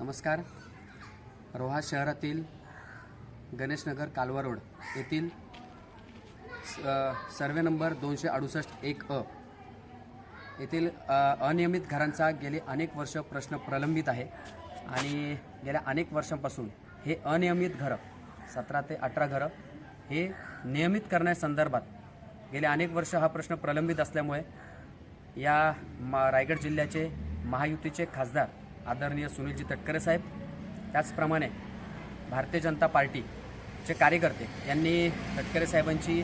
नमस्कार. रोहा शहरातील गणेशनगर कालवा रोड येथील स- सर्वे नंबर दोनशे अडुसष्ट एक अ येथील अनियमित घरांचा गेले अनेक वर्ष प्रश्न प्रलंबित आहे आणि गेल्या अनेक वर्षांपासून हे अनियमित घरं सतरा ते अठरा घरं हे नियमित करण्यासंदर्भात गेले अनेक वर्ष हा प्रश्न प्रलंबित असल्यामुळे या मा रायगड जिल्ह्याचे महायुतीचे खासदार आदरणीय सुनीलजी तटकरे साहेब त्याचप्रमाणे भारतीय जनता पार्टीचे कार्यकर्ते यांनी तटकरे साहेबांची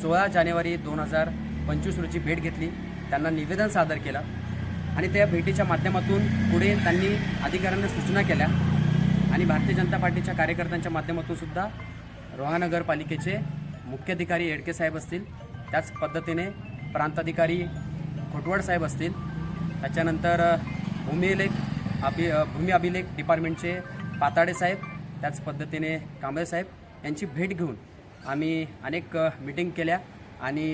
सोळा जानेवारी दोन हजार पंचवीस रोजी भेट घेतली. त्यांना निवेदन सादर केलं आणि त्या भेटीच्या माध्यमातून पुढे त्यांनी अधिकाऱ्यांना सूचना केल्या आणि भारतीय जनता पार्टीच्या कार्यकर्त्यांच्या माध्यमातून सुद्धा रोहा नगरपालिकेचे मुख्याधिकारी येडके साहेब असतील त्याच पद्धतीने प्रांताधिकारी खोटवड साहेब असतील. त्याच्यानंतर भूमिलेख अभि भूमी अभिलेख डिपार्टमेंटचे पाताडे साहेब त्याच पद्धतीने कांबळे साहेब यांची भेट घेऊन आम्ही अनेक मीटिंग मिटिंग केल्या आणि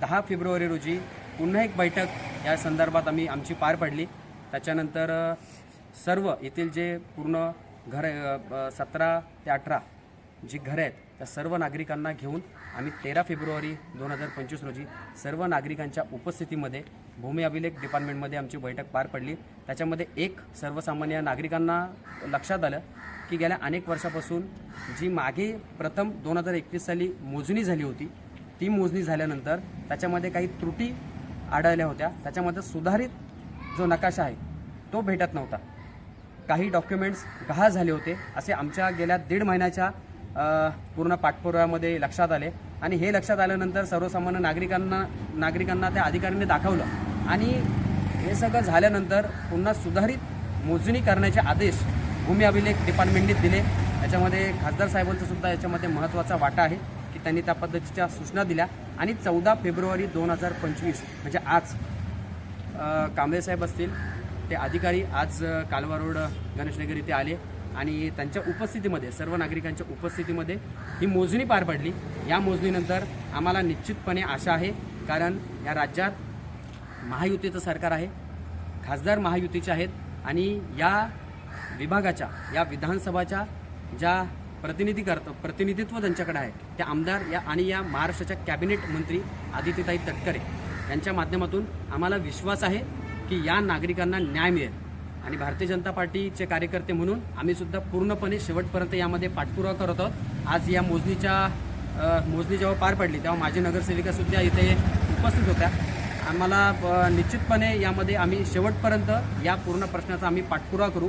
दहा फेब्रुवारी रोजी पुन्हा एक बैठक या संदर्भात आम्ही आमची पार पडली. त्याच्यानंतर सर्व येथील जे पूर्ण घर सतरा ते अठरा जी घरं आहेत त्या सर्व नागरिकांना घेऊन आम्ही तेरा फेब्रुवारी दोन हजार पंचवीस रोजी सर्व नागरिकांच्या उपस्थितीमध्ये भूमी अभिलेख डिपार्टमेंटमध्ये आमची बैठक पार पडली. त्याच्यामध्ये एक सर्वसामान्य नागरिकांना लक्षात आलं की गेल्या अनेक वर्षापासून जी मागे प्रथम दोन हजार एकवीस साली मोजणी झाली होती ती मोजणी झाल्यानंतर त्याच्यामध्ये काही त्रुटी आढळल्या होत्या. त्याच्यामध्ये सुधारित जो नकाशा आहे तो भेटत नव्हता. काही डॉक्युमेंट्स गहाळ झाले होते. असे आमच्या गेल्या दीड महिन्याच्या पूर्ण पाठपुराव्यामध्ये लक्षात आले. आणि हे लक्षात आल्यानंतर सर्वसामान्य नागरिकांना नागरिकांना त्या अधिकाऱ्यांनी दाखवलं. आणि हे सगळं झाल्यानंतर पुन्हा सुधारित मोजणी करण्याचे आदेश भूमी अभिलेख डिपार्टमेंटने दिले. याच्यामध्ये खासदार साहेबांचा सुद्धा याच्यामध्ये महत्त्वाचा वाटा आहे की त्यांनी त्या पद्धतीच्या सूचना दिल्या. आणि चौदा फेब्रुवारी दोन हजार पंचवीस म्हणजे आज कांबळे साहेब असतील ते अधिकारी आज कालवा रोड गणेशनगर इथे आले. आणि त्यांच्या उपस्थितीमध्ये सर्व नागरिकांच्या उपस्थितीमध्ये ही मोजणी पार पडली. या मोजणीनंतर आम्हाला निश्चितपणे आशा आहे कारण या राज्यात महायुतीचं सरकार आहे खासदार महायुतीचे आहेत आणि या विभागाच्या या विधानसभाच्या ज्या प्रतिनिधी करत प्रतिनिधित्व त्यांच्याकडे आहे त्या आमदार या आणि या महाराष्ट्राच्या कॅबिनेट मंत्री आदित्यताई तटकरे यांच्या माध्यमातून आम्हाला विश्वास आहे की या नागरिकांना न्याय मिळेल. आणि भारतीय जनता पार्टीचे कार्यकर्ते म्हणून आम्ही सुद्धा पूर्णपणे शेवटपर्यंत यामध्ये पाठपुरावा करत आहोत. आज या मोजणीच्या मोजणी जेव्हा पार पडली तेव्हा माझी नगरसेविकासुद्धा इथे उपस्थित होत्या. आम्हाला निश्चितपणे यामध्ये आम्ही शेवटपर्यंत या पूर्ण प्रश्नाचा आम्ही पाठपुरावा करू.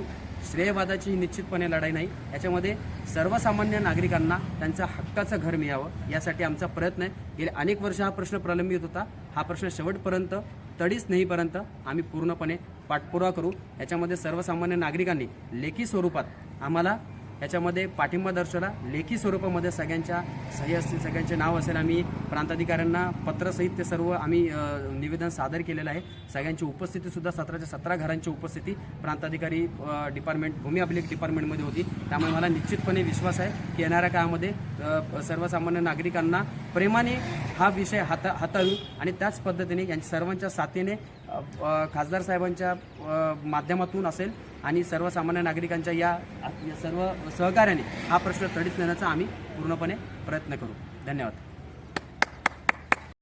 श्रेयवादाची ही निश्चितपणे लढाई नाही. याच्यामध्ये सर्वसामान्य नागरिकांना त्यांचं हक्काचं घर मिळावं यासाठी आमचा प्रयत्न आहे. गेले अनेक वर्ष हा प्रश्न प्रलंबित होता. हा प्रश्न शेवटपर्यंत तडीच नाहीपर्यंत आम्ही पूर्णपणे पाठपुरावा करू. याच्यामध्ये सर्वसामान्य नागरिकांनी लेखी स्वरूपात आम्हाला याच्यामध्ये पाठिंबा दर्शवला. लेखी स्वरूपामध्ये सगळ्यांच्या सही असतील सगळ्यांचे नाव असेल आम्ही प्रांताधिकाऱ्यांना पत्रसहित ते सर्व आम्ही निवेदन सादर केलेलं आहे. सगळ्यांची उपस्थितीसुद्धा सतराच्या सतरा घरांची उपस्थिती प्रांताधिकारी डिपार्टमेंट भूमी अभिलेख डिपार्टमेंटमध्ये होती. त्यामुळे मला निश्चितपणे विश्वास आहे की येणाऱ्या काळामध्ये सर्वसामान्य नागरिकांना प्रेमाने हा विषय हाता हाताळू आणि त्याच पद्धतीने यांच्या सर्वांच्या साथीने खासदार साहेबांच्या माध्यमातून असेल आणि सर्वसामान्य नागरिकांच्या या या सर्व सहकार्याने हा प्रश्न तडीत नेण्याचा आम्ही पूर्णपणे प्रयत्न करू. धन्यवाद.